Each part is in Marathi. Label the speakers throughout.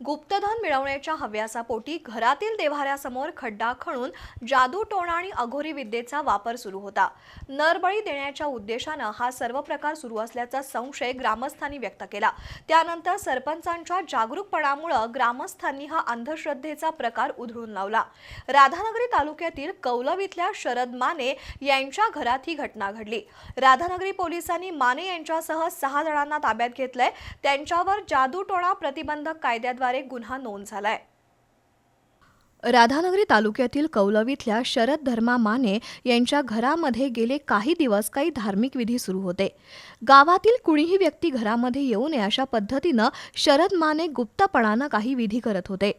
Speaker 1: गुप्तधन मिळवण्याच्या हव्यासापोटी घरातील देव्हाऱ्यासमोर खड्डा खणून जादू टोणा आणि अघोरी विद्येचा वापर सुरू होता. नरबळी देण्याच्या उद्देशानं हा सर्व प्रकार सुरू असल्याचा संशय ग्रामस्थांनी व्यक्त केला. त्यानंतर सरपंचांच्या जागरूकपणामुळं ग्रामस्थांनी हा अंधश्रद्धेचा प्रकार उधळून लावला. राधानगरी तालुक्यातील कौलव इथल्या शरद माने यांच्या घरात ही घटना घडली. राधानगरी पोलिसांनी माने यांच्यासह सहा जणांना ताब्यात घेतलंय. त्यांच्यावर जादूटोणा प्रतिबंधक कायद्याद्वारे गुन्हा नोंद झालाय. राधानगरी तालुक्यातील कौलव इथल्या शरद धर्मा माने यांच्या घरामध्ये गेले काही दिवस काही धार्मिक विधी सुरू होते. गावातील कुणीही व्यक्ती घरामध्ये येऊ नये अशा पद्धतीनं शरद माने गुप्तपणानं काही विधी करत होते.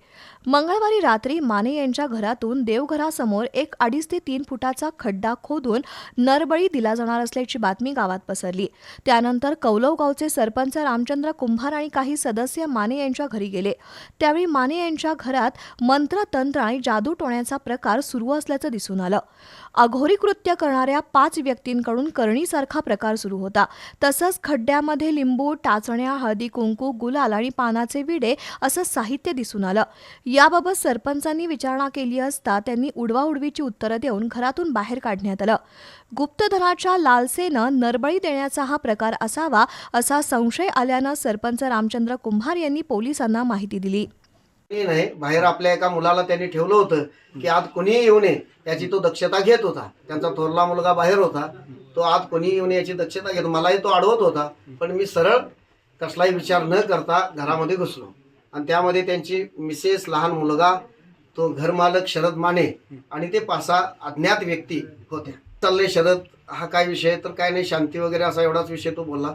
Speaker 1: मंगळवारी रात्री माने यांच्या घरातून देवघरासमोर एक अडीच ते तीन फुटाचा खड्डा खोदून नरबळी दिला जाणार असल्याची बातमी गावात पसरली. त्यानंतर कौलव गावचे सरपंच रामचंद्र कुंभार आणि काही सदस्य माने यांच्या घरी गेले. त्यावेळी माने यांच्या घरात मंत्र तंत्र आणि जादू टोण्याचा प्रकार सुरू असल्याचं दिसून आलं. अघोरी कृत्य करणाऱ्या पाच व्यक्तींकडून करणीसारखा प्रकार सुरू होता. तसंच खड्ड्यामध्ये लिंबू टाचण्या हळदी कुंकू गुलाल आणि पानाचे विडे असं साहित्य दिसून आलं. याबाबत सरपंचांनी विचारणा केली असता त्यांनी उडवाउडवीची उत्तरं देऊन घरातून बाहेर काढण्यात आलं. गुप्तधनाच्या लालसेनं नरबळी देण्याचा हा प्रकार असावा असा संशय आल्यानं सरपंच रामचंद्र कुंभार यांनी पोलिसांना माहिती दिली.
Speaker 2: नाही. बाहेर आपल्या एका मुलाला त्यांनी ठेवलं होतं की आत कोणीही येऊ नये याची तो दक्षता घेत होता. त्यांचा थोरला मुलगा बाहेर होता. तो आत कोणी येऊ नये याची दक्षता घेत मलाही तो अडवत होता. पण मी सरळ कसलाही विचार न करता घरामध्ये घुसलो. आणि त्यामध्ये त्यांची मिसेस लहान मुलगा तो घरमालक शरद माने आणि ते पाच सहा अज्ञात व्यक्ती होत्या. चाललंय शरद हा काय विषय? तर काय नाही शांती वगैरे असा एवढाच विषय तो बोलला.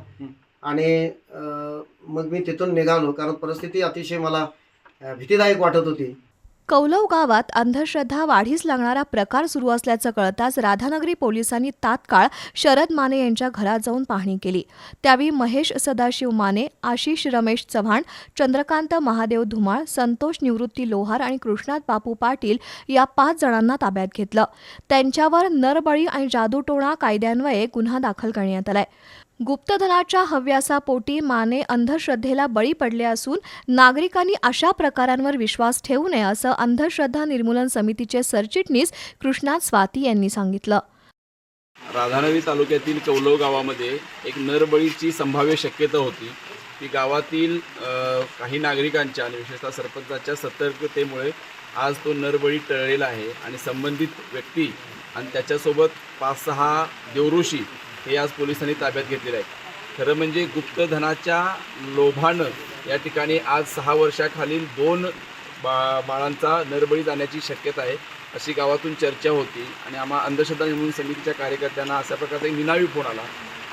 Speaker 2: आणि मग मी तिथून निघालो. कारण परिस्थिती अतिशय मला भीतीदायक वाटत होती.
Speaker 1: कौलव गावात अंधश्रद्धा वाढीस लागणारा प्रकार सुरू असल्याचं कळताच राधानगरी पोलिसांनी तात्काळ शरद माने यांच्या घरात जाऊन पाहणी केली. त्यावेळी महेश सदाशिव माने आशिष रमेश चव्हाण चंद्रकांत महादेव धुमाळ संतोष निवृत्ती लोहार आणि कृष्णात बापू पाटील या पाच जणांना ताब्यात घेतलं. त्यांच्यावर नरबळी आणि जादूटोणा कायद्यान्वये गुन्हा दाखल करण्यात आलाय. गुप्तधनाच्या हव्यासापोटी माने अंधश्रद्धेला बळी पडले असून नागरिकांनी अशा प्रकारांवर विश्वास ठेवू नये असं अंधश्रद्धा निर्मूलन समितीचे सरचिटणीस कृष्णात स्वाती यांनी सांगितलं.
Speaker 3: राधानगरी तालुक्यातील कौलव गावामध्ये एक नरबळीची संभाव्य शक्यता होती. ती गावातील काही नागरिकांच्या आणि विशेषतः सरपंचाच्या सतर्कतेमुळे आज तो नरबळी टळलेला आहे आणि संबंधित व्यक्ती आणि त्याच्यासोबत पाच सहा देवऋषी हे आज पोलिसांनी ताब्यात घेतलेलं आहे. खरं म्हणजे गुप्तधनाच्या लोभानं या ठिकाणी आज सहा वर्षाखालील दोन बा बाळांचा नरबळी जाण्याची शक्यता आहे अशी गावातून चर्चा होती. आणि आम्हा अंधश्रद्धा निर्मूलन समितीच्या कार्यकर्त्यांना अशा प्रकारचा एक निनावी फोन आला.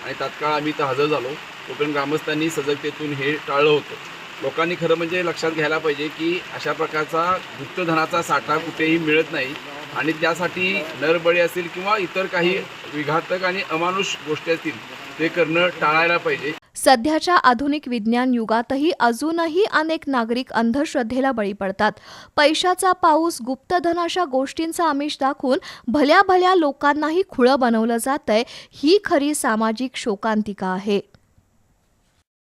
Speaker 3: आणि तात्काळ आम्ही इथं हजर झालो. कोकण ग्रामस्थांनी सजगतेतून हे टाळलं होतं. लोकांनी खरं म्हणजे लक्षात घ्यायला पाहिजे की अशा प्रकारचा गुप्तधनाचा साठा कुठेही मिळत नाही. आणि त्यासाठी नरबळी असतील किंवा इतर काही विघातक आणि अमानुष गोष्टी असतील ते करणं टाळायला पाहिजे.
Speaker 1: सध्याच्या आधुनिक विज्ञान युगातही अजूनही अनेक नागरिक अंधश्रद्धेला बळी पडतात. पैशाचा पाऊस गुप्तधन अशा गोष्टींचा आमिष दाखवून भल्या भल्या लोकांनाही खुळं बनवलं जातंय ही खरी सामाजिक शोकांतिका आहे.